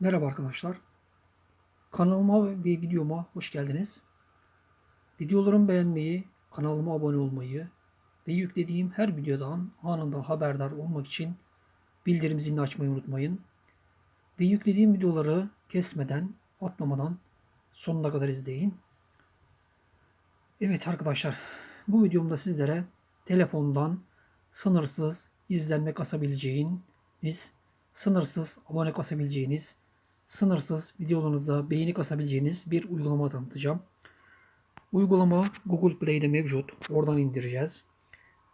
Merhaba arkadaşlar. Kanalıma ve videoma hoş geldiniz. Videolarımı beğenmeyi, kanalıma abone olmayı ve yüklediğim her videodan anında haberdar olmak için bildirim zilini açmayı unutmayın. Ve yüklediğim videoları kesmeden, atlamadan sonuna kadar izleyin. Evet arkadaşlar, bu videomda sizlere telefondan sınırsız izlenme kasabileceğiniz, sınırsız abone kasabileceğiniz, sınırsız videolarınızda beğeni kasabileceğiniz bir uygulama tanıtacağım. Uygulama Google Play'de mevcut. Oradan indireceğiz.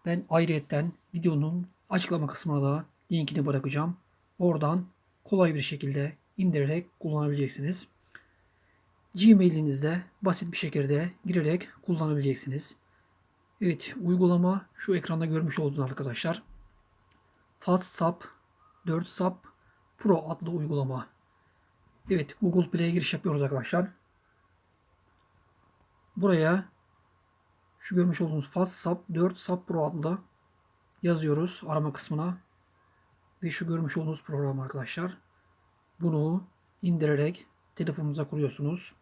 Ben ayrıyetten videonun açıklama kısmına da linkini bırakacağım. Oradan kolay bir şekilde indirerek kullanabileceksiniz. Gmail'inizde basit bir şekilde girerek kullanabileceksiniz. Evet uygulama şu ekranda görmüş olduğunuz arkadaşlar. FastSap 4 Sap Pro adlı uygulama. Evet Google Play'e giriş yapıyoruz arkadaşlar. Buraya şu görmüş olduğunuz FastSap 4 Sap Pro adlı yazıyoruz arama kısmına. Ve şu görmüş olduğunuz program arkadaşlar. Bunu indirerek telefonunuza kuruyorsunuz.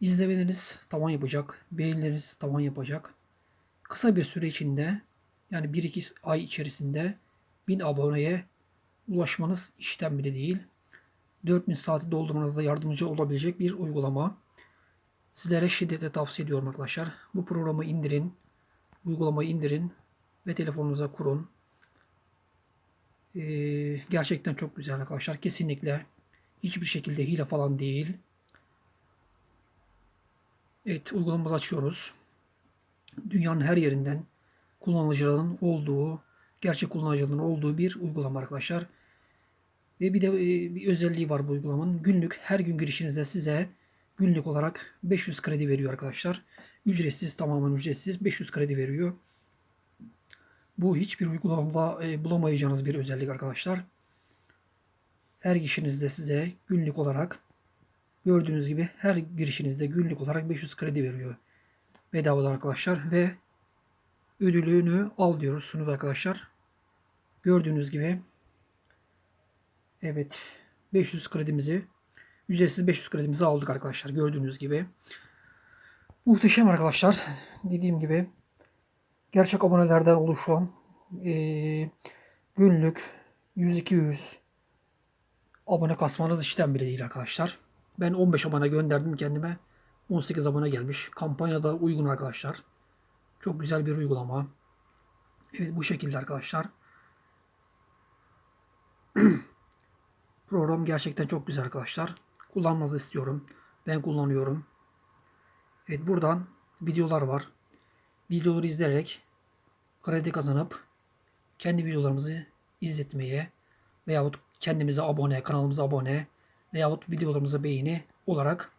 İzlemeleriniz tavan yapacak. Beğenileriniz tavan yapacak. Kısa bir süre içinde yani 1-2 ay içerisinde 1000 aboneye ulaşmanız işten bile değil. 4000 saati doldurmanızda yardımcı olabilecek bir uygulama. Sizlere şiddetle tavsiye ediyorum arkadaşlar. Bu programı indirin, uygulamayı indirin ve telefonunuza kurun. Ee, gerçekten çok güzel arkadaşlar. Kesinlikle hiçbir şekilde hile falan değil. Evet uygulamamızı açıyoruz. Dünyanın her yerinden kullanıcıların olduğu, gerçek kullanıcıların olduğu bir uygulama arkadaşlar. Ve bir de e, bir özelliği var bu uygulamanın. Günlük her gün girişinizde size günlük olarak 500 kredi veriyor arkadaşlar. Ücretsiz tamamen ücretsiz 500 kredi veriyor. Bu hiçbir uygulamada e, bulamayacağınız bir özellik arkadaşlar. Her girişinizde size günlük olarak gördüğünüz gibi her girişinizde günlük olarak 500 kredi veriyor. Bedavadan arkadaşlar ve ödülünü al diyorsunuz arkadaşlar. Gördüğünüz gibi evet 500 kredimizi ücretsiz 500 kredimizi aldık arkadaşlar. Gördüğünüz gibi. Muhteşem arkadaşlar. Dediğim gibi gerçek abonelerden oluşan e, günlük 100-200 abone kasmanız işten bile değil arkadaşlar. Ben 15 abone gönderdim kendime. 18 abone gelmiş. Kampanyada uygun arkadaşlar. Çok güzel bir uygulama. Evet bu şekilde arkadaşlar. Program gerçekten çok güzel arkadaşlar. Kullanmanızı istiyorum. Ben kullanıyorum. Evet buradan videolar var. Videoları izleyerek kredi kazanıp kendi videolarımızı izletmeye veyahut kendimize abone, kanalımıza abone veyahut videolarımıza beğeni olarak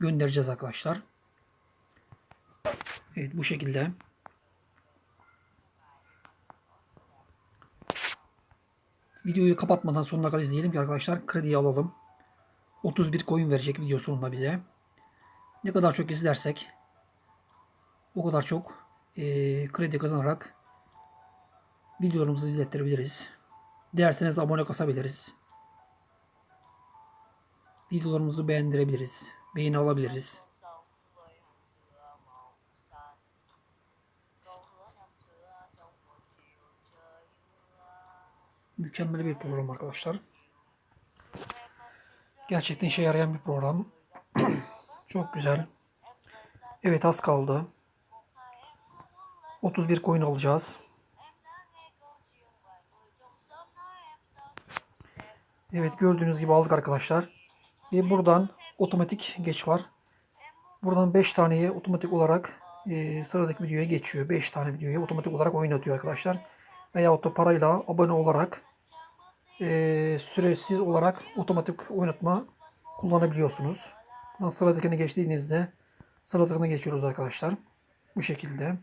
göndereceğiz arkadaşlar. Evet bu şekilde. Videoyu kapatmadan sonuna kadar izleyelim ki arkadaşlar krediyi alalım. 31 coin verecek video sonunda bize. Ne kadar çok izlersek o kadar çok e, kredi kazanarak videolarımızı izlettirebiliriz. Derseniz abone kasabiliriz. Videolarımızı beğendirebiliriz. Beğeni alabiliriz. Mükemmel bir program arkadaşlar. Gerçekten işe yarayan bir program. Çok güzel. Evet az kaldı. 31 coin alacağız. Evet gördüğünüz gibi aldık arkadaşlar. Ve buradan otomatik geç var. Buradan 5 taneye otomatik olarak e, sıradaki videoya geçiyor. 5 tane videoya otomatik olarak oynatıyor arkadaşlar. Veyahut da parayla abone olarak e, süresiz olarak otomatik oynatma kullanabiliyorsunuz. Buradan sıradakine geçtiğinizde sıradakine geçiyoruz arkadaşlar. Bu şekilde.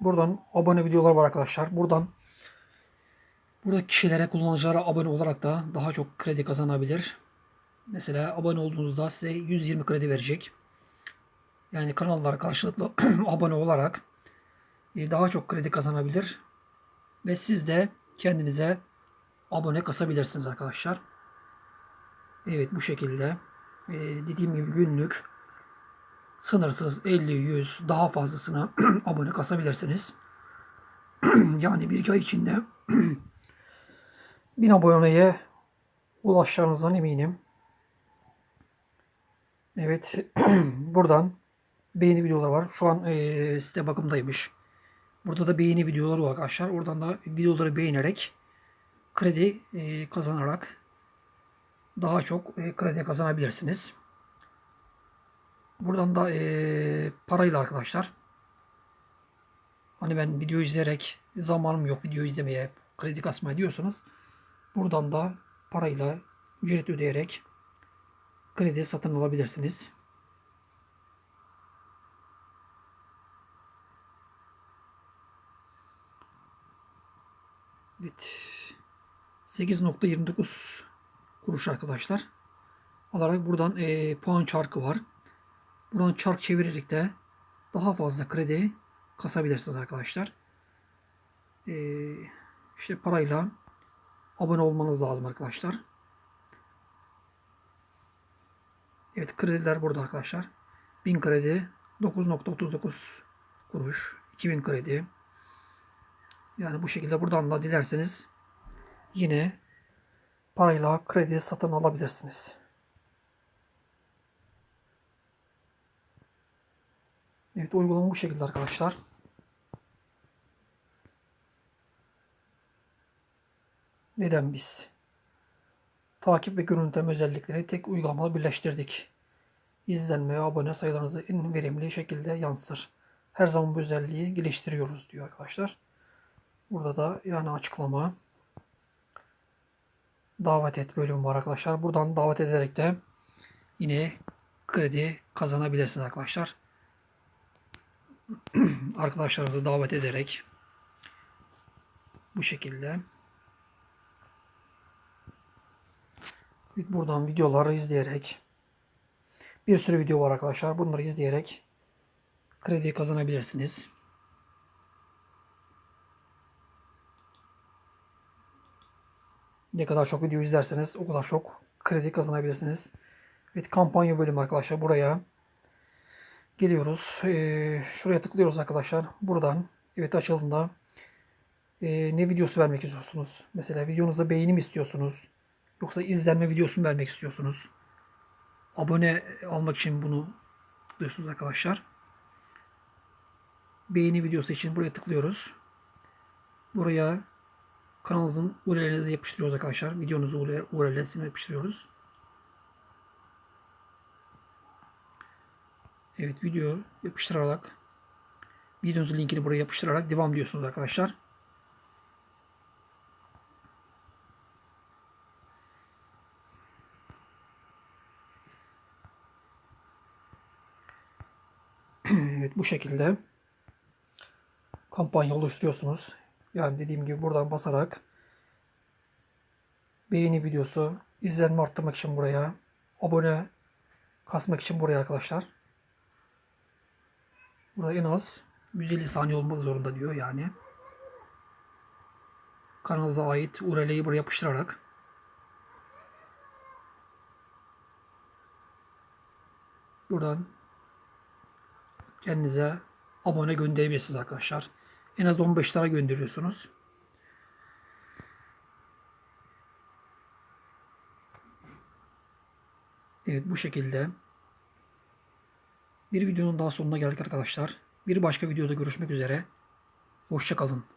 Buradan abone videolar var arkadaşlar. Buradan burada kişilere kullanıcılara abone olarak da daha çok kredi kazanabilir. Mesela abone olduğunuzda size 120 kredi verecek. Yani kanallara karşılıklı abone olarak daha çok kredi kazanabilir. Ve siz de kendinize abone kasabilirsiniz arkadaşlar. Evet bu şekilde. Ee, dediğim gibi günlük sınırsız 50, 100 daha fazlasına abone kasabilirsiniz. yani bir iki ay içinde 1000 aboneye ulaşacağınızdan eminim. Evet buradan beğeni videoları var. Şu an eee site bakımdaymış. Burada da beğeni videoları var arkadaşlar. Oradan da videoları beğenerek kredi eee, kazanarak daha çok eee, kredi kazanabilirsiniz. Buradan da eee, parayla arkadaşlar. Hani ben video izleyerek zamanım yok video izlemeye, kredi kasmaya diyorsanız buradan da parayla ücret ödeyerek kredi satın alabilirsiniz. Evet. 8.29 kuruş arkadaşlar. Alarak buradan eee, puan çarkı var. Buradan çark çevirerek de daha fazla kredi kasabilirsiniz arkadaşlar. Ee, işte parayla abone olmanız lazım arkadaşlar. Evet krediler burada arkadaşlar. 1000 kredi 9.39 kuruş. 2000 kredi. Yani bu şekilde buradan da dilerseniz yine parayla kredi satın alabilirsiniz. Evet uygulama bu şekilde arkadaşlar. Neden biz? Takip ve görüntüleme özellikleri tek uygulamada birleştirdik. İzlenme ve abone sayılarınızı en verimli şekilde yansır. Her zaman bu özelliği geliştiriyoruz diyor arkadaşlar. Burada da yani açıklama davet et bölümü var arkadaşlar. Buradan davet ederek de yine kredi kazanabilirsiniz arkadaşlar arkadaşlarınızı davet ederek bu şekilde buradan videoları izleyerek bir sürü video var arkadaşlar. Bunları izleyerek kredi kazanabilirsiniz. Ne kadar çok video izlerseniz o kadar çok kredi kazanabilirsiniz. Evet kampanya bölümü arkadaşlar buraya Geliyoruz. Ee, şuraya tıklıyoruz arkadaşlar. Buradan evet açıldığında e, ne videosu vermek istiyorsunuz? Mesela videonuzda beğeni mi istiyorsunuz? Yoksa izlenme videosu mu vermek istiyorsunuz? Abone almak için bunu tıklıyorsunuz arkadaşlar. Beğeni videosu için buraya tıklıyoruz. Buraya kanalınızın URL'inizi yapıştırıyoruz arkadaşlar. Videonuzun URL'sini yapıştırıyoruz. Evet video yapıştırarak videonuzun linkini buraya yapıştırarak devam diyorsunuz arkadaşlar. evet bu şekilde kampanya oluşturuyorsunuz. Yani dediğim gibi buradan basarak beğeni videosu, izlenme arttırmak için buraya, abone kasmak için buraya arkadaşlar. Burada en az 150 saniye olmak zorunda diyor yani. Kanalınıza ait URL'yi buraya yapıştırarak buradan kendinize abone gönderebilirsiniz arkadaşlar. En az 15 tane gönderiyorsunuz. Evet bu şekilde bir videonun daha sonuna geldik arkadaşlar. Bir başka videoda görüşmek üzere. Hoşçakalın.